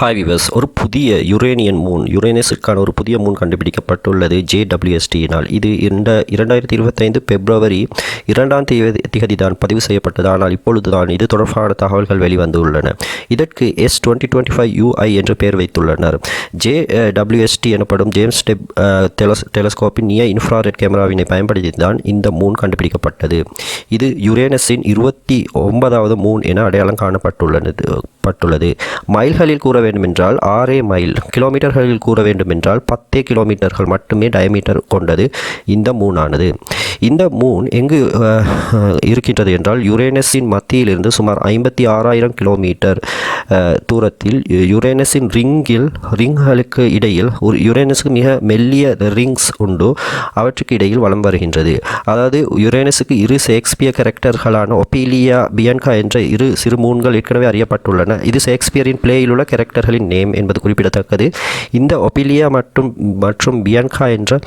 Hi viewers ஒரு புதிய யுரேனியன் Moon யுரேனஸுக்கான ஒரு புதிய மூன் கண்டுபிடிக்கப்பட்டுள்ளது ஜேடபிள்யூஎஸ்டியினால் இது இரண்ட இரண்டாயிரத்தி இருபத்தைந்து பிப்ரவரி இரண்டாம் தேதி திகதி தான் பதிவு செய்யப்பட்டது. ஆனால் இப்பொழுது தான் இது தொடர்பான தகவல்கள் வெளிவந்துள்ளன. இதற்கு S twenty twenty five UI என்று பெயர் வைத்துள்ளனர். ஜே டபிள்யூஎஸ்டி எனப்படும் ஜேம்ஸ் டெப் டெலஸ் டெலஸ்கோப்பின் நிய இன்ஃப்ராரெட் கேமராவினை பயன்படுத்தி தான் இந்த மூன் கண்டுபிடிக்கப்பட்டது. இது யுரேனஸின் இருபத்தி ஒன்பதாவது மூன் என அடையாளம் காணப்பட்டுள்ளது. பட்டுள்ளது மைல்களில் கூற வேண்டுமென்றால் ஆறே மைல் கிலோமீட்டர்களில் கூற வேண்டுமென்றால் பத்தே கிலோமீட்டர்கள் மட்டுமே டயமீட்டர் கொண்டது இந்த மூனானது. இந்த மூன் எங்கு இருக்கின்றது என்றால் யுரேனஸின் மத்தியிலிருந்து சுமார் ஐம்பத்தி ஆறாயிரம் கிலோமீட்டர் தூரத்தில் யுரேனஸின் ரிங்கில் ரிங்களுக்கு இடையில் ஒரு யுரேனஸுக்கு மிக மெல்லிய ரிங்ஸ் உண்டு. அவற்றுக்கு இடையில் வலம் வருகின்றது. அதாவது யுரேனஸுக்கு இரு ஷேக்ஸ்பியர் கேரக்டர்களான ஒபீலியா பியன்கா என்ற இரு சிறு மூன்கள் ஏற்கனவே அறியப்பட்டுள்ளன. இது ஷேக்ஸ்பியரின் பிளேயில் உள்ள கேரக்டர்களின் நேம் என்பது குறிப்பிடத்தக்கது. இந்த ஒபிலியா மற்றும் மற்றும் பியன்கா என்ற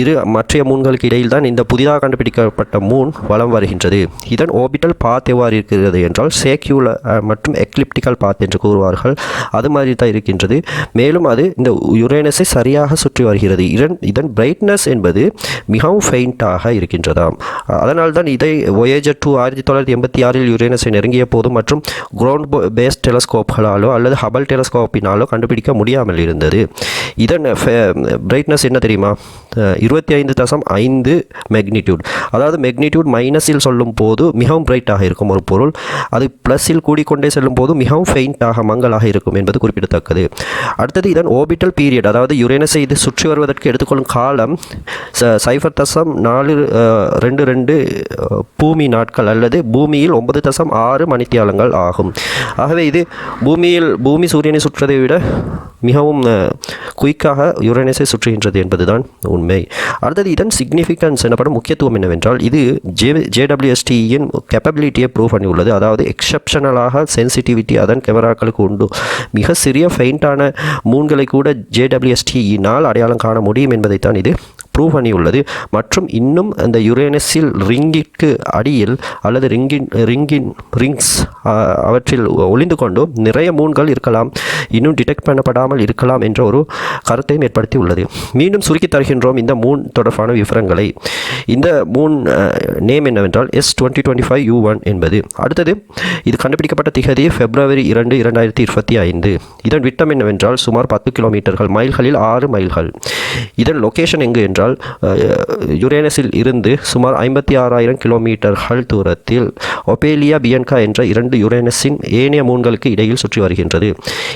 இரு மற்றைய மூன்களுக்கு இடையில் தான் இந்த புதிதாக கண்டுபிடிக்கப்பட்ட மூன் வலம் வருகின்றது. இதன் ஓபிட்டல் பாத் எவ்வாறு இருக்கிறது என்றால் சேக்யூல மற்றும் எக்லிப்டிக்கல் பாத் என்று கூறுவார்கள். அது மாதிரி தான் இருக்கின்றது. மேலும் அது இந்த யுரேனஸை சரியாக சுற்றி வருகிறது. இதன் இதன் பிரைட்னஸ் என்பது மிகவும் ஃபெயிண்டாக இருக்கின்றதாம். அதனால் தான் இதை ஒயேஜர் டூ ஆயிரத்தி தொள்ளாயிரத்தி எண்பத்தி ஆறில் யுரேனஸை நெருங்கிய போது மற்றும் கிரவுண்ட் பேஸ் டெலஸ்கோப்களாலோ அல்லது ஹபல் டெலஸ்கோப்பினாலோ கண்டுபிடிக்க முடியாமல் இருந்தது. இதன் பிரைட்னஸ் என்ன தெரியுமா? இருபத்தி ஐந்து தசம் ஐந்து மெக்னிடியூட் அதாவது மெக்னிடியூட் மைனஸில் சொல்லும் போது மிகவும் பிரைட்டாக இருக்கும் ஒரு பொருள். அது ப்ளஸில் கூடிக்கொண்டே செல்லும் போது மிகவும் ஃபெயிண்டாக மங்கலாக இருக்கும் என்பது குறிப்பிடத்தக்கது. அடுத்தது இதன் ஓபிட்டல் பீரியட் அதாவது யுரேனஸை இது சுற்றி வருவதற்கு எடுத்துக்கொள்ளும் காலம் ச- சைஃபர் தசம் நாலு ரெண்டு ரெண்டு பூமி நாட்கள் அல்லது பூமியில் ஒன்பது தசம் ஆறு மணித்தியாலங்கள் ஆகும். ஆகவே இது பூமியில் பூமி சூரியனை சுற்றுவதை விட மிகவும் குயிக்காக யுரேனஸை சுற்றுகின்றது என்பதுதான் உண்மை. அடுத்தது இதன் சிக்னிஃபிகன்ஸ் எனப்படும் முக்கியத்துவம் என்னவென்றால் இது ஜே ஜேடபிள்யூஎஸ்டியின் கேப்பபிலிட்டியை ப்ரூவ் பண்ணியுள்ளது. அதாவது எக்ஸப்ஷனலாக சென்சிட்டிவிட்டி அதன் கேமராக்களுக்கு உண்டு. மிக சிறிய ஃபெயிண்டான மூன்களை கூட ஜேடபிள்யூஎஸ்டியினால் அடையாளம் காண முடியும் என்பதைத்தான் இது ப்ரூவ் பண்ணியுள்ளது. மற்றும் இன்னும் அந்த யுரேனஸில் ரிங்கிற்கு அடியில் அல்லது ரிங்கின் ரிங்கின் ரிங்ஸ் அவற்றில் ஒளிந்து கொண்டும் நிறைய மூன்கள் இருக்கலாம். இன்னும் டிடெக்ட் பண்ணப்படாமல் இருக்கலாம் என்ற ஒரு கருத்தையும் ஏற்படுத்தி உள்ளது மீண்டும் சுருக்கி தருகின்றோம் இந்த மூன் தொடர்பான விவரங்களை. இந்த மூன் நேம் என்னவென்றால் S twenty twenty five U one என்பது. அடுத்தது இது கண்டுபிடிக்கப்பட்ட திகதி பிப்ரவரி இரண்டு இரண்டாயிரத்தி இருபத்தி ஐந்து. இதன் விட்டம் என்னவென்றால் சுமார் பத்து கிலோமீட்டர்கள் மைல்களில் ஆறு மைல்கள். இதன் லொகேஷன் எங்கு என்றால் அஹ், யுரேனஸில் இருந்து சுமார் ஐம்பத்தி ஆறாயிரம் கிலோமீட்டர்கள் தூரத்தில் ஒபேலியா பியன்கா என்ற இரண்டு யுரேனஸின் ஏனைய மூன்களுக்கு இடையில் சுற்றி வருகின்றது.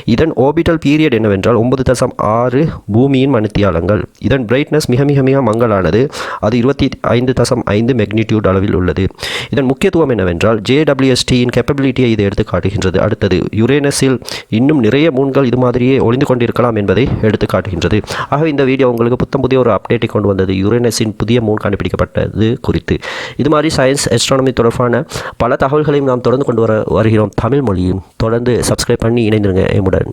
இதன் ஓபிட்டல் பீரியட் என்னவென்றால் ஒன்பது தசம் ஆறு பூமியின் மணித்தியாலங்கள். இதன் பிரைட்னஸ் மிக மிக மிக மங்கலானது. அது இருபத்தி ஐந்து தசம் ஐந்து மெக்னிடியூட் அளவில் உள்ளது. இதன் முக்கியத்துவம் என்னவென்றால் ஜேடபிள்யூஎஸ்டியின் கேப்பபிலிட்டியை இது எடுத்து காட்டுகின்றது. அடுத்தது யுரேனஸில் இன்னும் நிறைய மூன்கள் இது மாதிரியே ஒளிந்து கொண்டிருக்கலாம் என்பதை எடுத்து காட்டுகின்றது. ஆகவே இந்த வீடியோ உங்களுக்கு புத்தம் புதிய ஒரு அப்டேட்டை கொண்டு வந்தது. யுரேனஸின் புதிய மூன் கண்டுபிடிக்கப்பட்டது குறித்து. இது மாதிரி சயின்ஸ் எஸ்ட்ரானமி தொடர்பான பல தகவல்களையும் நாம் தொடர்ந்து கொண்டு வர வருகிறோம் தமிழ் மொழியும். தொடர்ந்து சப்ஸ்கிரைப் பண்ணி இணைந்துருங்க. எம்முடன்.